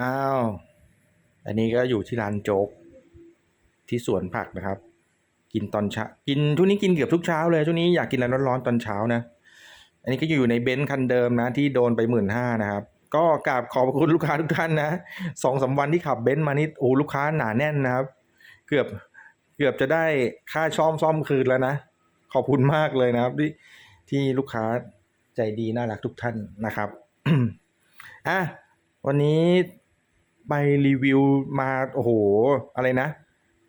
อ้าว อันนี้ก็อยู่ที่ร้านโจ๊ก ที่สวนผักนะครับ กินตอนเช้า กินทุกนี้กินเกือบทุกเช้าเลยช่วงนี้อยากกินอะไรร้อนๆตอนเช้านะ อันนี้ก็อยู่ในเบนซ์คันเดิมนะ ที่โดนไปหมื่นห้านะครับ ก็กราบขอบคุณลูกค้าทุกท่านนะสองสามวันที่ขับเบนซ์มานี่โอ้ลูกค้าหนาแน่นนะครับ เกือบเกือบจะได้ค่าซ่อมซ่อมคืนแล้วนะ ขอบคุณมากเลยนะครับ ที่ที่ลูกค้าใจดีน่ารักทุกท่านนะครับอะวันนี้ ไปรีวิวมาโอ้โหอะไรนะ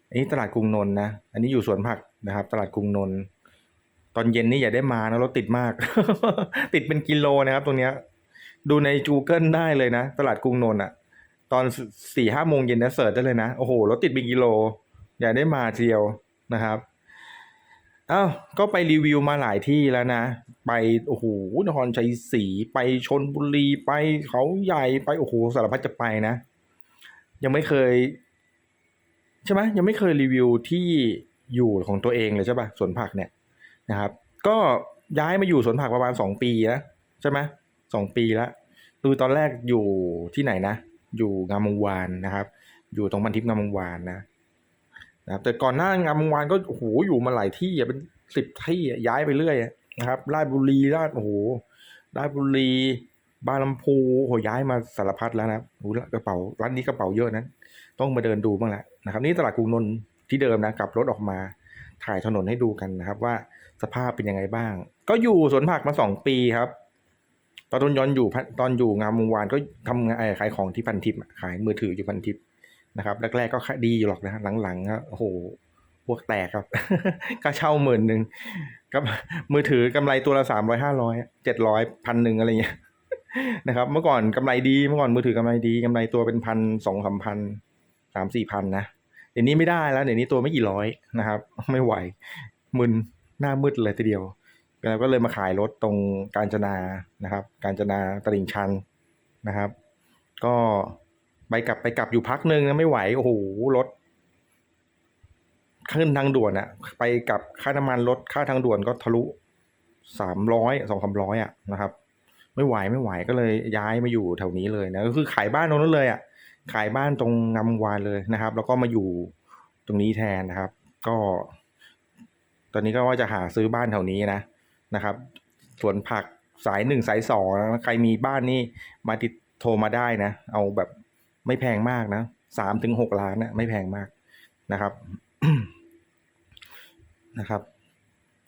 อันนี้ตลาดกรุงนนท์นะ อันนี้อยู่สวนผักนะครับ ตลาดกรุงนนท์ตอนเย็นนี่อย่าได้มานะรถติดมาก ติดเป็นกิโลนะครับ ตรงเนี้ย ดูใน Google ได้เลยนะ ตลาดกรุงนนท์อะตอนสี่ห้าโมงเย็นนะเสิร์ชได้เลยนะโอ้โหรถติดเป็นกิโล อย่าได้มาเดียวนะครับอ้าวก็ไปรีวิวมาหลายที่แล้วนะ ไปโอ้โหนครชัยศรีไปชนบุรีไปเขาใหญ่ไปโอ้โหสารพัดจะไปนะ ยังไม่เคย ใช่ไหมยังไม่เคยรีวิวที่อยู่ของตัวเองเลยใช่ปะสวนผักเนี่ยนะครับ ก็ย้ายมาอยู่สวนผักประมาณสองปีนะใช่ไหมสองปีแล้วดูตอนแรกอยู่ที่ไหนนะ อยู่งามวงวานนะครับ อยู่ตรงพันทิพย์งามวงวานนะนะครับ แต่ก่อนหน้างามวงวานก็โอ้โหอยู่มาหลายที่อะเป็นสิบที่ย้ายไปเรื่อยนะครับราชบุรีราชโอ้โหราชบุรี บางลำพูโอ้โหย้ายมาสารพัดแล้วนะครับกระเป๋าร้านนี้กระเป๋าเยอะนะต้องมาเดินดูบ้างแหละนะครับ นี่ตลาดกรุงนนท์ที่เดิมนะกลับรถออกมาถ่ายถนนให้ดูกันนะครับ ว่าสภาพเป็นยังไงบ้าง ก็อยู่สวนผักมาสองปีครับ ตอนย้อนอยู่ตอนอยู่งามวงวานก็ทำงานขายของที่พันทิพย์ขายมือถืออยู่พันทิพย์นะครับแรกๆก็ดีอยู่หรอกนะหลังๆก็โอ้โหพวกแตกครับก็เช่าหมื่นหนึ่งกับมือถือกำไรตัวละสามร้อยห้าร้อยเจ็ดร้อยพันหนึ่งอะไรเงี้ย นะครับ เมื่อก่อนกำไรดีเมื่อก่อนมือถือกำไรดีกำไรตัวเป็นพันสองสามพันสามสี่พันนะเดี๋ยวนี้ไม่ได้แล้วเดี๋ยวนี้ตัวไม่กี่ร้อยนะครับ ไม่ไหวมึนหน้ามืดเลยทีเดียวแล้วก็เลยมาขายรถตรงกาญจนานะครับ กาญจนาตลิ่งชันนะครับ ก็ไปกลับไปกลับอยู่พักหนึ่งนะไม่ไหวโอ้โหรถขึ้นทางด่วนอะไปกลับค่าน้ำมันรถค่าทางด่วนก็ทะลุสามร้อยสองสามร้อยอะนะครับ ไม่ไหวไม่ไหวก็เลยย้ายมาอยู่แถวนี้เลยนะก็คือขายบ้านตรงนั้นเลยอะขายบ้านตรงงามวงวานเลยนะครับ แล้วก็มาอยู่ตรงนี้แทนนะครับ ก็ ตอนนี้ก็ว่าจะหาซื้อบ้านแถวนี้นะนะครับสวนผักสายหนึ่งสายสองนะใครมีบ้านนี่มาติดโทรมาได้นะ เอาแบบไม่แพงมากนะสามถึงหกล้านนะไม่แพงมากนะครับนะครับ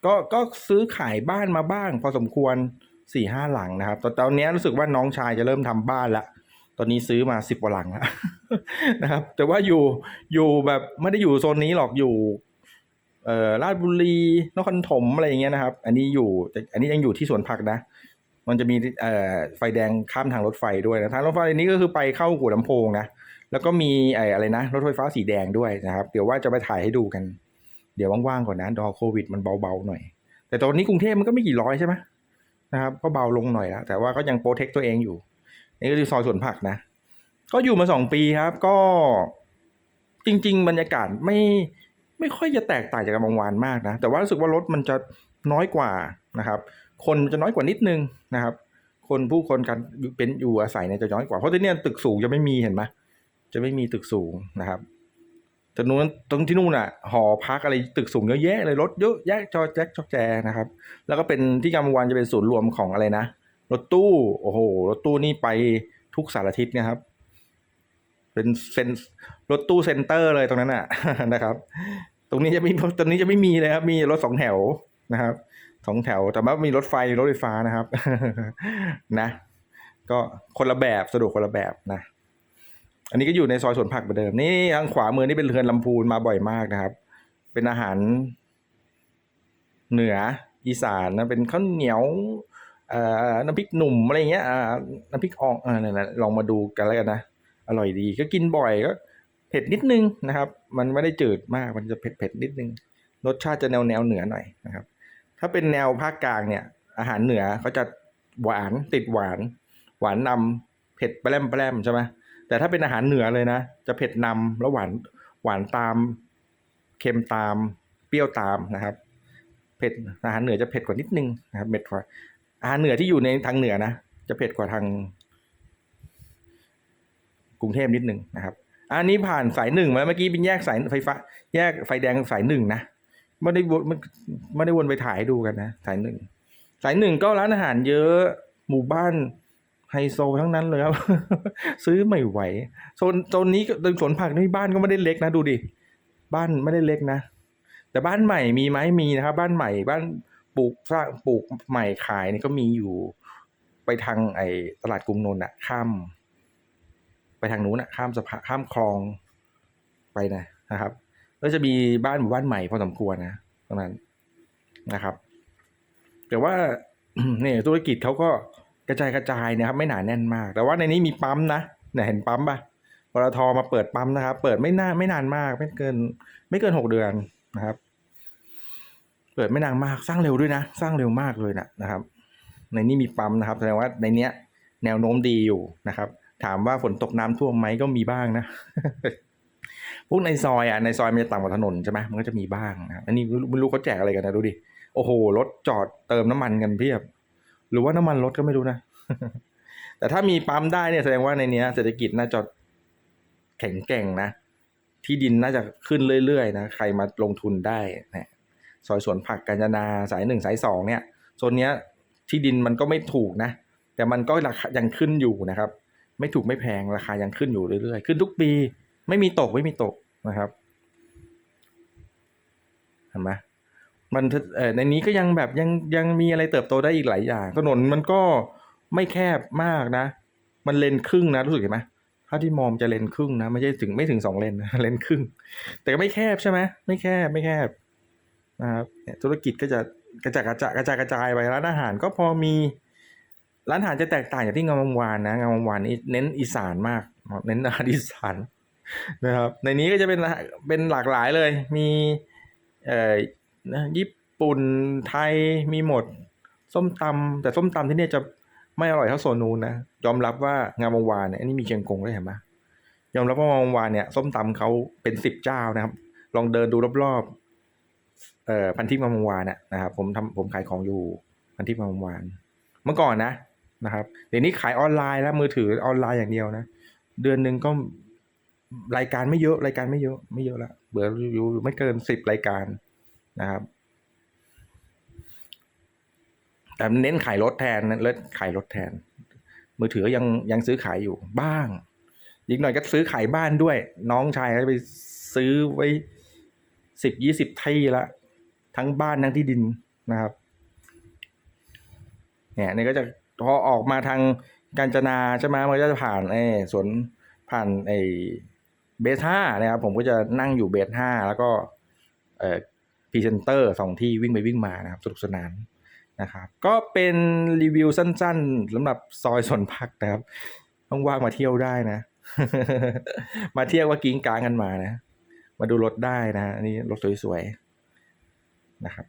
ก็ก็ซื้อขายบ้านมาบ้าง พอสมควร สี่ห้าหลังนะครับตอนตอนนี้รู้สึกว่าน้องชายจะเริ่มทำบ้านละตอนนี้ซื้อมาสิบกว่าหลังแล้วนะครับ แต่ว่าอยู่อยู่แบบไม่ได้อยู่โซนนี้หรอกอยู่เอ่อราชบุรีนครถมอะไรอย่างเงี้ยนะครับ อันนี้อยู่แต่อันนี้ยังอยู่ที่สวนผักนะ มันจะมีเอ่อไฟแดงข้ามทางรถไฟด้วยนะทางรถไฟนี้ก็คือไปเข้าหัวลำโพงนะแล้วก็มีไอ้อะไรนะรถไฟฟ้าสีแดงด้วยนะครับ เดี๋ยวว่าจะไปถ่ายให้ดูกัน เดี๋ยวว่างๆก่อนนะดอโควิดมันเบาๆหน่อย แต่ตอนนี้กรุงเทพมันก็ไม่กี่ร้อยใช่ไหม นะครับ ก็เบาลงหน่อยแล้วแต่ว่าก็ยังโปรเทคตัวเองอยู่นี่ก็คือซอยสวนผักนะ ก็อยู่มาสองปีครับ ก็จริง ๆ บรรยากาศไม่ไม่ค่อยจะแตกต่างจากบางวานมากนะแต่ว่ารู้สึกว่ารถมันจะน้อยกว่านะครับ คนจะน้อยกว่านิดนึงนะครับ คนผู้คนกันเป็นอยู่อาศัยเนี่ยจะน้อยกว่าเพราะที่นี่ตึกสูงจะไม่มีเห็นไหมจะไม่มีตึกสูงนะครับ แต่นู้นตรงที่นู่นอะ หอพักอะไรตึกสูงเยอะแยะเลยรถเยอะแยะจอแจ๊กจอแจนะครับ แล้วก็เป็นที่กามวานจะเป็นศูนย์รวมของอะไรนะรถตู้ โอ้โหรถตู้นี่ไปทุกสารทิศนะครับ เป็นเซนรถตู้เซ็นเตอร์เลยตรงนั้นอะนะครับ ตรงนี้จะมีตรงนี้จะไม่มีเลยครับ มีรถสองแถวนะครับสองแถวแต่ว่ามีรถไฟรถไฟฟ้านะครับ นะ ก็คนละแบบสะดวกคนละแบบนะ อันนี้ก็อยู่ในซอยสวนผักเหมือนเดิม นี่ทางขวามือนี่เป็นเรือนลำพูนมาบ่อยมากนะครับ เป็นอาหาร เหนืออีสานนะเป็นข้าวเหนียวเอ่อน้ำพริกหนุ่มอะไรเงี้ยน้ำพริกอ่องอนั่นนะลองมาดูกันแล้วกันนะ อร่อยดี ก็กินบ่อยก็เผ็ดนิดนึงนะครับ มันไม่ได้จืดมาก มันจะเผ็ดเผ็ดนิดนึง รสชาติจะแนวแนวเหนือหน่อยนะครับ ถ้าเป็นแนวภาคกลางเนี่ย อาหารเหนือเขาจะหวานติดหวาน หวานนำเผ็ดแปรมแปรมใช่ไหม แต่ถ้าเป็นอาหารเหนือเลยนะ จะเผ็ดนำแล้วหวานหวานตาม เค็มตาม เปรี้ยวตามนะครับ เผ็ดอาหารเหนือจะเผ็ดกว่านิดนึงนะครับเผ็ดกว่าอาหารเหนือที่อยู่ในทางเหนือนะ จะเผ็ดกว่าทางกรุงเทพนิดหนึ่งนะครับ อันนี้ผ่านสายหนึ่งมาเมื่อกี้เป็นแยกสายไฟฟ้า แยกไฟแดงสายหนึ่งนะไม่ได้วนไม่ไม่ได้วนไปถ่ายดูกันนะ สายหนึ่งสายหนึ่งก็ร้านอาหารเยอะหมู่บ้าน ไฮโซทั้งนั้นเลยครับ ซื้อไม่ไหวโซนโซนนี้สวนผักนี่บ้านก็ไม่ได้เล็กนะดูดิบ้านไม่ได้เล็กนะ แต่บ้านใหม่มีไหมมีนะครับ บ้านใหม่บ้านปลูกสร้างปลูกใหม่ขายนี่ก็มีอยู่ ไปทางไอ้ตลาดกรุงนนท์อะข้าม ไปทางนู้นอะข้ามสะพานข้ามคลองไปนะนะครับก็จะมีบ้านหมู่บ้านใหม่พอสมควรนะตรงนั้นนะครับ แต่ว่าเนี่ยธุรกิจเขาก็ ระจายกระจายนะครับไม่หนาแน่นมาก แต่ว่าในนี้มีปั๊มนะเนี่ยเห็นปั๊มปะปตทมาเปิดปั๊มนะครับ เปิดไม่นานไม่นานมาก ไม่เกิน ไม่เกินหกเดือนนะครับ เปิดไม่นานมากสร้างเร็วด้วยนะ สร้างเร็วมากเลยนะนะครับ ในนี้มีปั๊มนะครับแสดงว่าในเนี้ย แนวโน้มดีอยู่นะครับ ถามว่าฝนตกน้ำท่วมไหมก็มีบ้างนะพวกในซอยอะในซอยมันจะต่ำกว่าถนนใช่ไหมมันก็จะมีบ้างนะอันนี้ไม่รู้เขาแจกอะไรกันนะดูดิโอ้โหรถจอดเติมน้ำมันกันเพียบ หรือว่าน้ำมันรถก็ไม่รู้นะ แต่ถ้ามีปั๊มได้เนี่ยแสดงว่าในเนี้ยเศรษฐกิจน่าจะแข็งแกร่งนะ ที่ดินน่าจะขึ้นเรื่อยๆนะ ใครมาลงทุนได้นะซอยสวนผักกาญจนาสายหนึ่งสายสองเนี่ยโซนเนี้ยที่ดินมันก็ไม่ถูกนะ แต่มันก็ราคายังขึ้นอยู่นะครับ ไม่ถูกไม่แพงราคายังขึ้นอยู่เรื่อยๆ ขึ้นทุกปี ไม่มีตกไม่มีตกนะครับเห็นไหม มันเออในนี้ก็ยังแบบยังยังมีอะไรเติบโตได้อีกหลายอย่าง ถนนมันก็ไม่แคบมากนะ มันเลนครึ่งนะรู้สึกเห็นไหมถ้าที่มองจะเลนครึ่งนะ ไม่ใช่ถึงไม่ถึงสองเลนนะเลนครึ่ง แต่ก็ไม่แคบใช่ไหมไม่แคบไม่แคบนะครับธุรกิจก็จะกระจายกระจายกระจายกระจายไปร้านอาหารก็พอมีร้านอาหารจะแตกต่างจากที่งามวงวานนะงามวงวานนี่เน้นอีสานมาก เน้นอาหารอีสานนะครับ ในนี้ก็จะเป็นเป็นหลากหลายเลยมีเอ่อ นะญี่ปุ่นไทยมีหมด ส้มตำแต่ส้มตำที่เนี่ยจะไม่อร่อยเท่าโซนูนนะยอมรับว่างามวงวานเนี่ยอันนี้มีเชียงกงด้วยเห็นไหมยอมรับว่างามวงวานเนี่ยส้มตำเขาเป็นสิบเจ้านะครับ ลองเดินดูรอบๆเอ่อพันทิพย์งามวงวานน่ะนะครับผมทำผมขายของอยู่พันทิพย์งามวงวาน เมื่อก่อนนะนะครับเดี๋ยวนี้ขายออนไลน์แล้วมือถือออนไลน์อย่างเดียวนะ เดือนหนึ่งก็รายการไม่เยอะรายการไม่เยอะไม่เยอะละเบื่ออยู่ไม่เกินสิบรายการ นะครับแต่เน้นขายรถแทนเล่นขายรถแทน มือถือยังยังซื้อขายอยู่บ้างอีกหน่อยก็ซื้อขายบ้านด้วย น้องชายไปซื้อไว้สิบยี่สิบที่ละทั้งบ้านทั้งที่ดินนะครับ เนี่ยนี่ก็จะพอออกมาทางกาญจนาใช่ไหมมันก็จะผ่านไอ้สวนผ่านไอ้เบสห้านะครับผมก็จะนั่งอยู่เบสห้าแล้วก็เอ่อ พรีเซนเตอร์สองที่วิ่งไปวิ่งมานะครับสนุกสนานนะครับก็เป็นรีวิวสั้นๆสำหรับซอยสวนผักนะครับต้องว่างๆมาเที่ยวได้นะ มาเที่ยวว่ากิ้งกลางกันมานะ มาดูรถได้นะ อันนี้รถสวยๆนะครับ